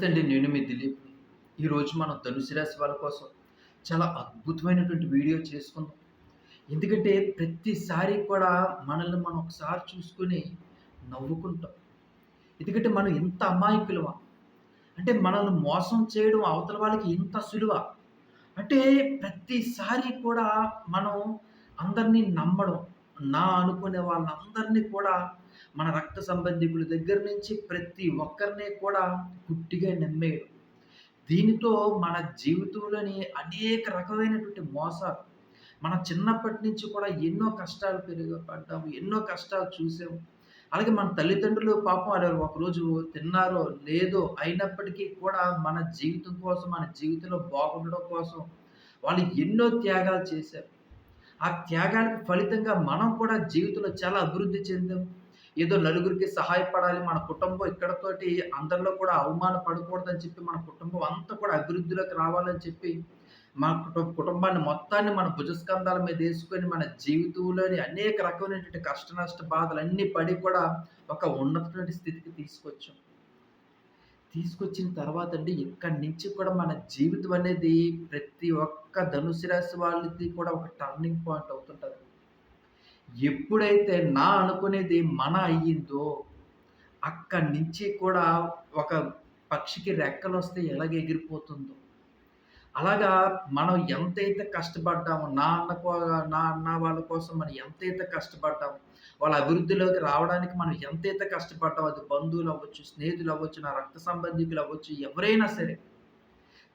నమస్తే అండి నేను మీ దిలీప్. ఈరోజు మనం ధనుసు రాశి వాళ్ళ కోసం చాలా అద్భుతమైనటువంటి వీడియో చేసుకుందాం. ఎందుకంటే ప్రతిసారి కూడా మనల్ని మనం ఒకసారి చూసుకొని నవ్వుకుంటాం. ఎందుకంటే మనం ఇంత అమాయకులమా? అంటే మనల్ని మోసం చేయడం అవతల వాళ్ళకి ఇంత సులువ? అంటే ప్రతిసారి కూడా మనం అందరినీ నమ్మడం నా అనుకునే వాళ్ళందరినీ కూడా మన రక్త సంబంధికుల దగ్గర నుంచి ప్రతి ఒక్కరిని కూడా గుట్టిగా నమ్మేయడం. దీనితో మన జీవితంలోని అనేక రకమైనటువంటి మోసాలు మన చిన్నప్పటి నుంచి కూడా ఎన్నో కష్టాలు పెరిగపడ్డాము ఎన్నో కష్టాలు చూసాము. అలాగే మన తల్లిదండ్రులు పాపం వాళ్ళు ఒకరోజు తిన్నారో లేదో అయినప్పటికీ కూడా మన జీవితం కోసం మన జీవితంలో బాగుండడం కోసం వాళ్ళు ఎన్నో త్యాగాలు చేశారు. ఆ త్యాగానికి ఫలితంగా మనం కూడా జీవితంలో చాలా అభివృద్ధి చెందాం. ఏదో నలుగురికి సహాయపడాలి మన కుటుంబం ఇక్కడతోటి అందరిలో కూడా అవమాన పడకూడదని చెప్పి మన కుటుంబం అంతా కూడా అభివృద్ధిలోకి రావాలని చెప్పి మా కుటుంబ కుటుంబాన్ని మొత్తాన్ని మన భుజస్కంధాల మీద వేసుకొని మన జీవితంలోని అనేక రకమైనటువంటి కష్ట నష్ట బాధలు అన్నీ పడి కూడా ఒక ఉన్నతమైన స్థితికి తీసుకొచ్చాం. తీసుకొచ్చిన తర్వాత అండి ఇక్కడి నుంచి కూడా మన జీవితం అనేది ప్రతి ఒక్క ధనుసు రాశి వాళ్ళది కూడా ఒక టర్నింగ్ పాయింట్ అవుతుంటుంది. ఎప్పుడైతే నా అనుకునేది మన అయ్యిందో అక్కడి నుంచి కూడా ఒక పక్షికి రెక్కలు వస్తే ఎలాగ ఎగిరిపోతుందో అలాగా మనం ఎంతైతే కష్టపడ్డామో నా అన్న కో నా అన్న వాళ్ళ కోసం మనం ఎంతైతే కష్టపడ్డామో వాళ్ళ అభివృద్ధిలోకి రావడానికి మనం ఎంతైతే కష్టపడ్డామో అది బంధువులు అవ్వచ్చు స్నేహితులు అవ్వచ్చు నా రక్త సంబంధికులు అవ్వచ్చు ఎవరైనా సరే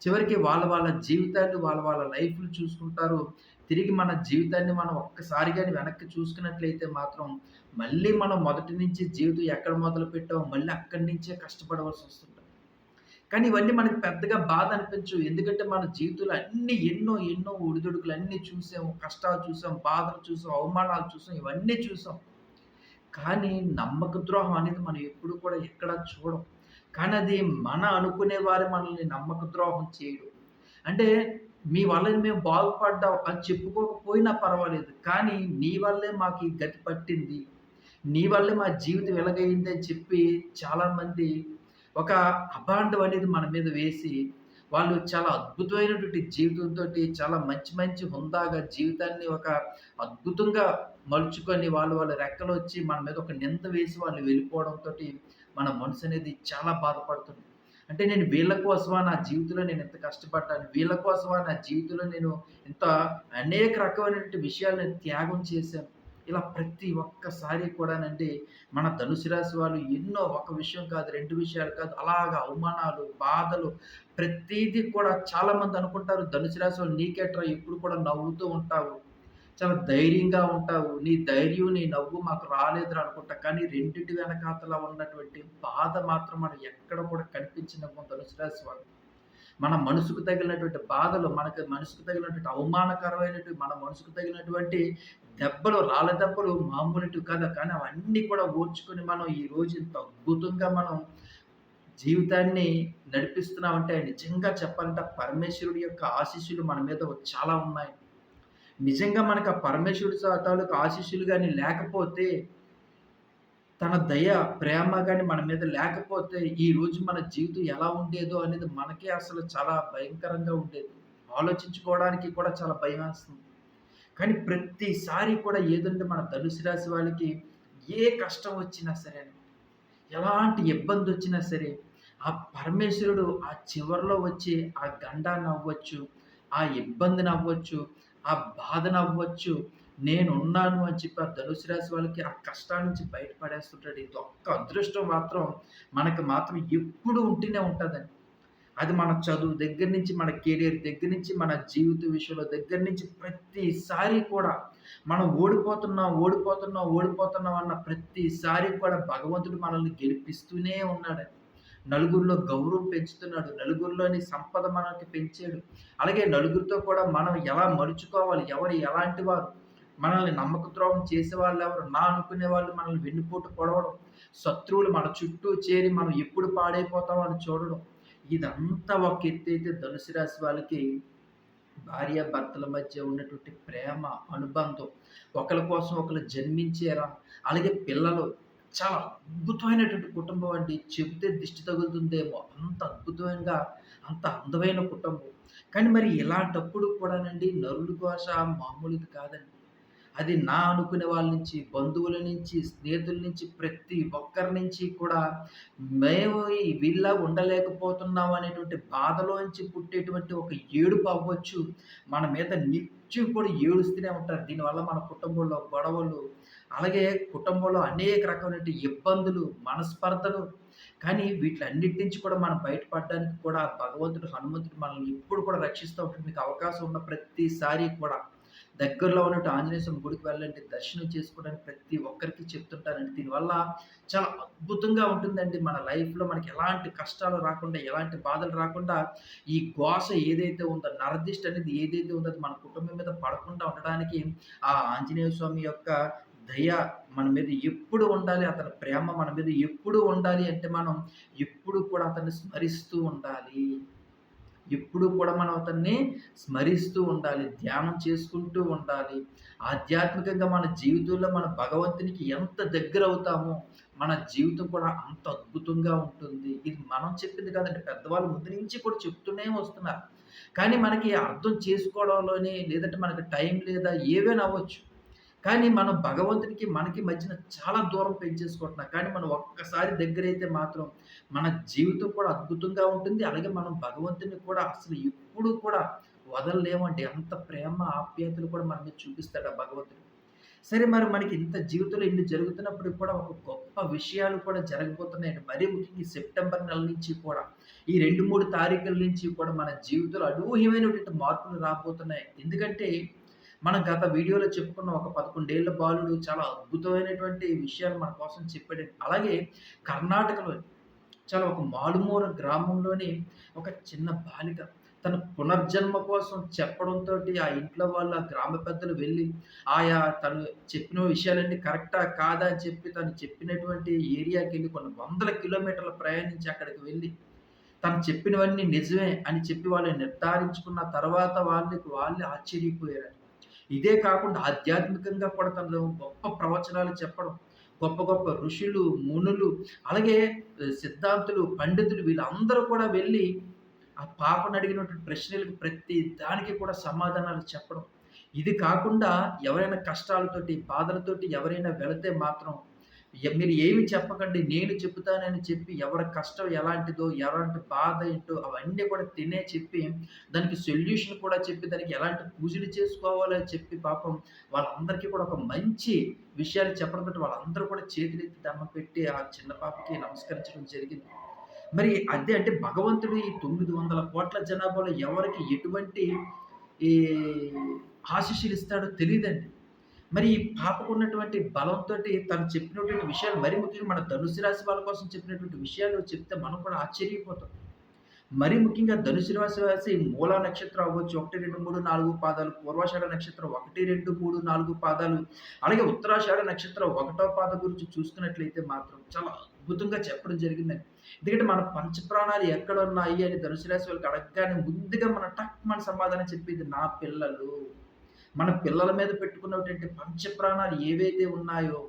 చివరికి వాళ్ళ వాళ్ళ జీవితాన్ని వాళ్ళ వాళ్ళ లైఫ్లు చూసుకుంటారు. తిరిగి మన జీవితాన్ని మనం ఒక్కసారి కానీ వెనక్కి చూసుకున్నట్లయితే మాత్రం మళ్ళీ మనం మొదటి నుంచి జీవితం ఎక్కడ మొదలు పెట్టామో మళ్ళీ అక్కడి నుంచే కష్టపడవలసి వస్తుంది. కానీ ఇవన్నీ మనకి పెద్దగా బాధ అనిపించవు. ఎందుకంటే మన జీవితంలో అన్ని ఎన్నో ఎన్నో ఒడిదుడుకులు అన్నీ చూసాం. కష్టాలు చూసాం బాధలు చూసాం అవమానాలు చూసాం ఇవన్నీ చూసాం. కానీ నమ్మక ద్రోహం అనేది మనం ఎప్పుడు కూడా ఎక్కడ చూడం. కానీ అది మన అనుకునే వారే మనల్ని నమ్మక ద్రోహం చేయడం. అంటే మీ వల్ల మేము బాగుపడ్డాం అని చెప్పుకోకపోయినా పర్వాలేదు. కానీ నీ వల్లే మాకు ఈ గతి పట్టింది. నీ వల్లే మా జీవితం ఎలాగైంది అని చెప్పి చాలామంది ఒక అభాండం అనేది మన మీద వేసి వాళ్ళు చాలా అద్భుతమైనటువంటి జీవితంతో చాలా మంచి మంచి హుందాగా జీవితాన్ని ఒక అద్భుతంగా మలుచుకొని వాళ్ళు వాళ్ళ రెక్కలు వచ్చి మన మీద ఒక నింద వేసి వాళ్ళు వెళ్ళిపోవడంతో మన మనసు అనేది చాలా బాధపడుతుంది. అంటే నేను వీళ్ళ కోసమా నా జీవితంలో నేను ఎంత కష్టపడ్డాను? వీళ్ళ కోసమా నా జీవితంలో నేను ఇంత అనేక రకమైనటువంటి విషయాలు నేను త్యాగం చేశాను? ఇలా ప్రతి ఒక్కసారి కూడానండి మన ధనుసు రాశి వాళ్ళు ఎన్నో ఒక విషయం కాదు రెండు విషయాలు కాదు అలాగా అవమానాలు బాధలు ప్రతిదీ కూడా చాలామంది అనుకుంటారు ధనుసు రాశి వాళ్ళు నీకేట్రా ఎప్పుడు కూడా నవ్వుతూ ఉంటావు చాలా ధైర్యంగా ఉంటావు నీ ధైర్యం నీ నవ్వు మాకు రాలేదురా అనుకుంటా కానీ రెండింటి వెనకాతలా ఉన్నటువంటి బాధ మాత్రం మనం ఎక్కడ కూడా కనిపించినప్పుడు ధనుసు రాశి వాళ్ళు. మన మనసుకు తగిలినటువంటి బాధలు మనకు మనసుకు తగిలినటువంటి అవమానకరమైనటువంటి మన మనసుకు తగిలినటువంటి దెబ్బలు రాళ్ళ దెబ్బలు మామూలు కదా. కానీ అవన్నీ కూడా ఓర్చుకొని మనం ఈ రోజు ఇంత అద్భుతంగా మనం జీవితాన్ని నడిపిస్తున్నామంటే నిజంగా చెప్పాలంటే పరమేశ్వరుడి యొక్క ఆశీస్సులు మన మీద చాలా ఉన్నాయి. నిజంగా మనకు ఆ పరమేశ్వరుడి తాలూకు ఆశీస్సులు కానీ లేకపోతే తన దయ ప్రేమ కానీ మన మీద లేకపోతే ఈ రోజు మన జీవితం ఎలా ఉండేదో అనేది మనకే అసలు చాలా భయంకరంగా ఉండేది. ఆలోచించుకోవడానికి కూడా చాలా భయం వేస్తుంది. కానీ ప్రతిసారి కూడా ఏదంటే మన ధనుసు రాశి వాళ్ళకి ఏ కష్టం వచ్చినా సరే ఎలాంటి ఇబ్బంది వచ్చినా సరే ఆ పరమేశ్వరుడు ఆ చివరిలో వచ్చి ఆ గండాన్ని అవ్వచ్చు ఆ ఇబ్బందిని అవ్వచ్చు ఆ బాధను అవ్వచ్చు నేనున్నాను అని చెప్పి ఆ ధనుసు రాశి వాళ్ళకి ఆ కష్టాల నుంచి బయటపడేస్తుంటాడు. ఇది ఒక్క అదృష్టం మాత్రం మనకు మాత్రం ఎప్పుడు ఉంటూనే ఉంటుందని అది మన చదువు దగ్గర నుంచి మన కెరీర్ దగ్గర నుంచి మన జీవిత విషయంలో దగ్గర నుంచి ప్రతిసారి కూడా మనం ఓడిపోతున్నాం ఓడిపోతున్నాం ఓడిపోతున్నాం అన్న ప్రతిసారి కూడా భగవంతుడు మనల్ని గెలిపిస్తూనే ఉన్నాడని నలుగురిలో గౌరవం పెంచుతున్నాడు. నలుగురిలోని సంపద మనకి పెంచాడు. అలాగే నలుగురితో కూడా మనం ఎలా మలుచుకోవాలి ఎవరు ఎలాంటి వారు మనల్ని నమ్మక ద్రోహం చేసే వాళ్ళు ఎవరు నా అనుకునే వాళ్ళు మనల్ని వెన్నుపోటు పొడవడం శత్రువులు మన చుట్టూ చేరి మనం ఎప్పుడు పాడైపోతాం అని చూడడం ఇదంతా ఒక ఎత్తైతే ధనుసు రాశి వాళ్ళకి భార్య భర్తల మధ్య ఉన్నటువంటి ప్రేమ అనుబంధం ఒకరి కోసం ఒకరు జన్మించేరా అలాగే పిల్లలు చాలా అద్భుతమైనటువంటి కుటుంబం అండి. చెబితే దిష్టి తగులుతుందేమో అంత అద్భుతంగా, అంత అందమైన కుటుంబం. కానీ మరి ఇలాంటప్పుడు కూడానండి నరుడు ఘోష మామూలుది కాదండి. అది నా అనుకునే వాళ్ళ నుంచి, బంధువుల నుంచి, స్నేహితుల నుంచి, ప్రతి ఒక్కరి నుంచి కూడా మేము వీళ్ళ ఉండలేకపోతున్నాం అనేటువంటి బాధలోంచి పుట్టేటువంటి ఒక ఏడుపు అవ్వచ్చు. మన మీద నిత్యం కూడా ఏడుస్తూనే ఉంటారు. దీనివల్ల మన కుటుంబంలో గొడవలు, అలాగే కుటుంబంలో అనేక రకమైనటువంటి ఇబ్బందులు, మనస్పర్ధలు కానీ వీటిలన్నిటి నుంచి కూడా మనం బయటపడడానికి కూడా భగవంతుడు, హనుమంతుడు మనల్ని ఎప్పుడు కూడా రక్షిస్తూ ఉంటుంది మీకు అవకాశం ఉన్న ప్రతిసారి కూడా దగ్గరలో ఉన్నట్టు ఆంజనేయ స్వామి గుడికి వెళ్ళండి. దర్శనం చేసుకోవడానికి ప్రతి ఒక్కరికి చెప్తుంటానండి. దీనివల్ల చాలా అద్భుతంగా ఉంటుందండి. మన లైఫ్‌లో మనకి ఎలాంటి కష్టాలు రాకుండా, ఎలాంటి బాధలు రాకుండా ఈ ఘోష ఏదైతే ఉందో, నరదిష్ట అనేది ఏదైతే ఉందో అది మన కుటుంబం మీద పడకుండా ఉండడానికి ఆ ఆంజనేయ స్వామి యొక్క దయ మన మీద ఎప్పుడు ఉండాలి. అతని ప్రేమ మన మీద ఎప్పుడు ఉండాలి అంటే మనం ఎప్పుడు కూడా అతన్ని స్మరిస్తూ ఉండాలి. ఎప్పుడు కూడా మనం అతన్ని స్మరిస్తూ ఉండాలి. ధ్యానం చేసుకుంటూ ఉండాలి. ఆధ్యాత్మికంగా మన జీవితంలో మన భగవంతునికి ఎంత దగ్గరవుతామో, మన జీవితం కూడా అంత అద్భుతంగా ఉంటుంది. ఇది మనం చెప్పింది కాదండి. పెద్దవాళ్ళు ముందు నుంచి కూడా చెప్తూనే వస్తున్నారు. కానీ మనకి అర్థం చేసుకోవడంలోనే లేదంటే మనకి టైం లేదా ఏవైనా అవ్వచ్చు. కానీ మనం భగవంతునికి మనకి మధ్యన చాలా దూరం పెంచేసుకుంటున్నాం. కానీ మనం ఒక్కసారి దగ్గరైతే మాత్రం మన జీవితం కూడా అద్భుతంగా ఉంటుంది. అలాగే మనం భగవంతుని కూడా అసలు ఎప్పుడు కూడా వదలలేమండి. అంత ప్రేమ, ఆప్యాయతలు కూడా మన మీద చూపిస్తాడు ఆ భగవంతుడు. సరే మరి మనకి ఇంత జీవితంలో ఇన్ని జరుగుతున్నప్పుడు కూడా ఒక గొప్ప విషయాలు కూడా జరగబోతున్నాయండి. మరీ ముఖ్యంగా సెప్టెంబర్ నెల నుంచి కూడా ఈ 2, 3 తారీఖుల నుంచి కూడా మన జీవితంలో అనూహ్యమైనటువంటి మార్పులు రాబోతున్నాయి. ఎందుకంటే మనం గత వీడియోలో చెప్పుకున్న ఒక పదకొండేళ్ళ బాలుడు చాలా అద్భుతమైనటువంటి విషయాలు మన కోసం చెప్పాడు అలాగే కర్ణాటకలో చాలా ఒక మారుమూల గ్రామంలోని ఒక చిన్న బాలిక తన పునర్జన్మ కోసం చెప్పడంతో ఆ ఇంట్లో వాళ్ళ గ్రామ పెద్దలు వెళ్ళి ఆయా తను చెప్పిన విషయాలన్నీ కరెక్టా? కాదా? అని చెప్పి తను చెప్పినటువంటి ఏరియాకి వెళ్ళి కొన్ని వందల కిలోమీటర్లు ప్రయాణించి అక్కడికి వెళ్ళి తను చెప్పినవన్నీ నిజమే అని చెప్పి వాళ్ళు నిర్ధారించుకున్న తర్వాత వాళ్ళకి వాళ్ళే ఆశ్చర్యపోయారు. ఇదే కాకుండా ఆధ్యాత్మికంగా కూడా తను గొప్ప ప్రవచనాలు చెప్పడం. గొప్ప గొప్ప ఋషులు, మునులు అలాగే సిద్ధాంతులు, పండితులు వీళ్ళందరూ కూడా వెళ్ళి ఆ పాపను అడిగినటువంటి ప్రశ్నలకు ప్రతి దానికి కూడా సమాధానాలు చెప్పడం. ఇది కాకుండా ఎవరైనా కష్టాలతోటి, బాధలతోటి ఎవరైనా వెళితే మాత్రం మీరు ఏమి చెప్పకండి నేను చెప్తానని చెప్పి ఎవరి కష్టం ఎలాంటిదో, ఎలాంటి బాధ ఏంటో అవన్నీ కూడా తినే చెప్పి దానికి సొల్యూషన్ కూడా చెప్పి దానికి ఎలాంటి పూజలు చేసుకోవాలో చెప్పి పాపం వాళ్ళందరికీ కూడా ఒక మంచి విషయాలు చెప్పడంతోటి వాళ్ళందరూ కూడా చేతులెత్తి దమ్మ పెట్టి ఆ చిన్న పాపకి నమస్కరించడం జరిగింది. మరి అదే అంటే భగవంతుడు ఈ 900,00,00,000 జనాభాలో ఎవరికి ఎటువంటి ఈ ఆశీస్సులు ఇస్తాడో తెలియదండి మరి ఈ పాపకు ఉన్నటువంటి బలంతోటి తను చెప్పినటువంటి విషయాలు మరి ముఖ్యంగా మన ధనుసు రాశి వాళ్ళ కోసం చెప్పినటువంటి విషయాలు చెప్తే మనం కూడా ఆశ్చర్యపోతాం. మరీ ముఖ్యంగా ధనుసు రాశి వాసి మూల నక్షత్రం అవ్వచ్చు. 1, 2, 3, 4 పాదాలు, పూర్వాషాఢ నక్షత్రం 1, 2, 3, 4 పాదాలు, అలాగే ఉత్తరాషాఢ నక్షత్రం ఒకటో పాద గురించి చూసుకున్నట్లయితే మాత్రం చాలా అద్భుతంగా చెప్పడం జరిగిందండి. ఎందుకంటే మన పంచప్రాణాలు ఎక్కడున్నాయి అని ధనుసు రాశి వాళ్ళకి అడగగానే ముందుగా మన టక్ మన సమాధానం చెప్పేది నా పిల్లలు. మన పిల్లల మీద పెట్టుకున్నటువంటి పంచప్రాణాలు ఏవైతే ఉన్నాయో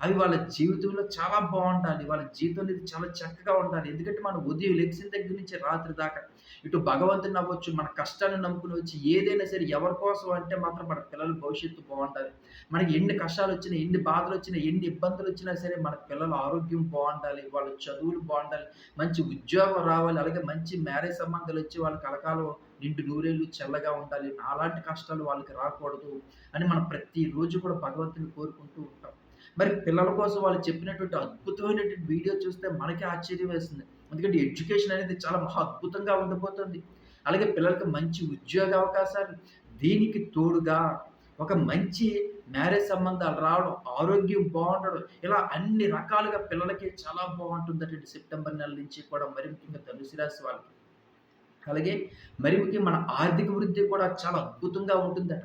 అవి వాళ్ళ జీవితంలో చాలా బాగుండాలి వాళ్ళ జీవితం అనేది చాలా చక్కగా ఉండాలి. ఎందుకంటే మనం ఉదయం లెక్సిన దగ్గర నుంచి రాత్రి దాకా ఇటు భగవంతుని అవ్వచ్చు, మన కష్టాన్ని నమ్ముకొని వచ్చి ఏదైనా సరే ఎవరి కోసం అంటే మాత్రం మన పిల్లల భవిష్యత్తు బాగుండాలి మనకి ఎన్ని కష్టాలు వచ్చినా ఎన్ని బాధలు వచ్చినా ఎన్ని ఇబ్బందులు వచ్చినా సరే మన పిల్లల ఆరోగ్యం బాగుండాలి వాళ్ళ చదువులు బాగుండాలి మంచి ఉద్యోగం రావాలి. అలాగే మంచి మ్యారేజ్ సంబంధాలు వచ్చి వాళ్ళకి కలకాలం నిండు నూరేళ్ళు చల్లగా ఉండాలి. నాలాంటి కష్టాలు వాళ్ళకి రాకూడదు అని మనం ప్రతిరోజు కూడా భగవంతుని కోరుకుంటూ ఉంటాం. మరి పిల్లల కోసం వాళ్ళు చెప్పినటువంటి అద్భుతమైనటువంటి వీడియో చూస్తే మనకే ఆశ్చర్యం వేస్తుంది. ఎందుకంటే ఎడ్యుకేషన్ అనేది చాలా మహా అద్భుతంగా ఉండబోతుంది. అలాగే పిల్లలకి మంచి ఉద్యోగ అవకాశాలు, దీనికి తోడుగా ఒక మంచి మ్యారేజ్ సంబంధాలు రావడం, ఆరోగ్యం బాగుండడం ఇలా అన్ని రకాలుగా పిల్లలకి చాలా బావుంటుందటండి సెప్టెంబర్ నెల నుంచి కూడా మరి ముఖ్యంగా ధనుసు రాశి వాళ్ళకి. అలాగే మరి మన ఆర్థిక వృద్ధి కూడా చాలా అద్భుతంగా ఉంటుందట.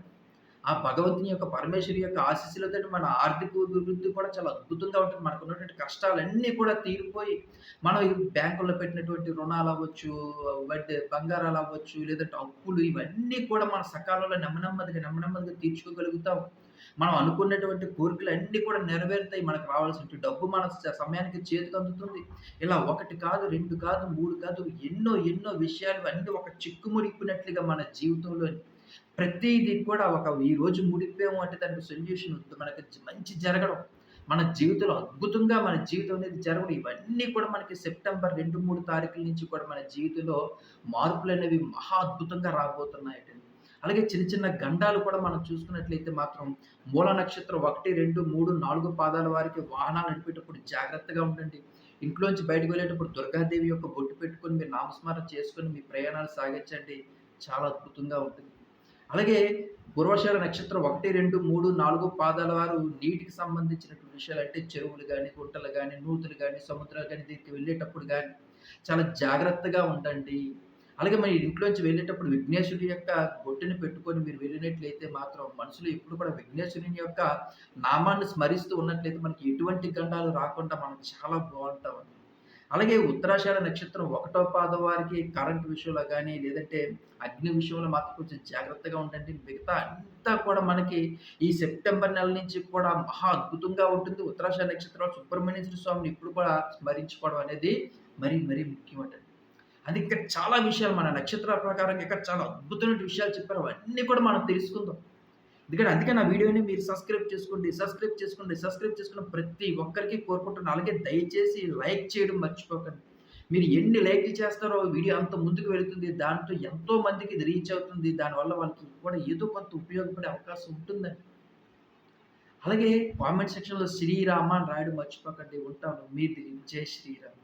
ఆ భగవంతుని యొక్క పరమేశ్వరి యొక్క ఆశీస్సులతో మన ఆర్థిక అభివృద్ధి కూడా చాలా అద్భుతంగా ఉంటుంది. మనకున్నటువంటి కష్టాలన్నీ కూడా తీరిపోయి, మనం ఈ బ్యాంకుల్లో పెట్టినటువంటి రుణాలు అవ్వచ్చు వడ్డీ బంగారాలవ్వచ్చు, లేదంటే అప్పులు ఇవన్నీ కూడా మన సకాలంలో నెమ్మనెమ్మదిగా, నెమ్మనెమ్మదిగా తీర్చుకోగలుగుతాం. మనం అనుకున్నటువంటి కోరికలు అన్నీ కూడా నెరవేరుతాయి. మనకు రావాల్సిన డబ్బు మన సమయానికి చేతికి అందుతుంది. ఇలా ఒకటి కాదు, రెండు కాదు, మూడు కాదు ఎన్నో ఎన్నో విషయాలు అన్నీ ఒక చిక్కుముడిపినట్లుగా మన జీవితంలో ప్రతిదీ కూడా ఒక ఈరోజు ముడిపోయాము అంటే దానికి సొల్యూషన్ ఉంది. మనకి మంచి జరగడం. మన జీవితంలో అద్భుతంగా మన జీవితం అనేది జరగడం ఇవన్నీ కూడా మనకి సెప్టెంబర్ 2, 3 తారీఖుల నుంచి కూడా మన జీవితంలో మార్పులు అనేవి మహా అద్భుతంగా రాబోతున్నాయి అలాగే చిన్న చిన్న గండాలు కూడా మనం చూసుకున్నట్లయితే మాత్రం మూల నక్షత్రం 1, 2, 3, 4 పాదాల వారికి వాహనాలు నడిపేటప్పుడు జాగ్రత్తగా ఉండండి. ఇంట్లోంచి బయటకు వెళ్ళేటప్పుడు దుర్గాదేవి యొక్క బొట్టు పెట్టుకొని మీరు నామస్మరణ చేసుకొని మీ ప్రయాణాలు సాగించండి. చాలా అద్భుతంగా ఉంటుంది. అలాగే పూర్వశాల నక్షత్రం 1, 2, 3, 4 పాదాల వారు నీటికి సంబంధించినటువంటి విషయాలు అంటే చెరువులు కానీ గుంటలు కానీ నూతులు కానీ సముద్రాలు కానీ దీనికి వెళ్ళేటప్పుడు కానీ చాలా జాగ్రత్తగా ఉండండి. అలాగే మరి ఇంట్లోంచి వెళ్ళేటప్పుడు విఘ్నేశ్వరుడి యొక్క బొట్టుని పెట్టుకొని మీరు వెళ్ళినట్లయితే మాత్రం మనసులో ఎప్పుడు కూడా విఘ్నేశ్వరుని యొక్క నామాన్ని స్మరిస్తూ ఉన్నట్లయితే మనకి ఎటువంటి గండాలు రాకుండా మనం చాలా బాగుంటాం అలాగే ఉత్తరాషాఢ నక్షత్రం ఒకటో పాదం వారికి కరెంట్ విషయంలో కానీ లేదంటే అగ్ని విషయంలో మాత్రం కొంచెం జాగ్రత్తగా ఉండండి. మిగతా అంతా కూడా మనకి ఈ సెప్టెంబర్ నెల నుంచి కూడా మహా అద్భుతంగా ఉంటుంది. ఉత్తరాషాఢ నక్షత్రం సుబ్రహ్మణ్యేశ్వర స్వామిని ఎప్పుడు కూడా స్మరించుకోవడం అనేది మరీ మరీ ముఖ్యమటండి. అది ఇంకా చాలా విషయాలు మన నక్షత్రాల ప్రకారం ఇక్కడ చాలా అద్భుతమైన విషయాలు చెప్పారు. అవన్నీ కూడా మనం తెలుసుకుందాం. ఎందుకంటే అందుకే నా వీడియోని మీరు సబ్స్క్రైబ్ చేసుకోండి, సబ్స్క్రైబ్ చేసుకోండి, సబ్స్క్రైబ్ చేసుకున్న ప్రతి ఒక్కరికి కోరుకుంటున్నాను. అలాగే దయచేసి లైక్ చేయడం మర్చిపోకండి. మీరు ఎన్ని లైక్‌లు చేస్తారో వీడియో అంత ముందుకు వెళుతుంది. దాంతో ఎంతో మందికి ఇది రీచ్ అవుతుంది. దానివల్ల వాళ్ళకి కూడా ఏదో కొంత ఉపయోగపడే అవకాశం ఉంటుందండి. అలాగే కామెంట్ సెక్షన్‌లో శ్రీరామ అని రాయడం మర్చిపోకండి. ఉంటాను. మీ దిలీప్. జై శ్రీరామ్.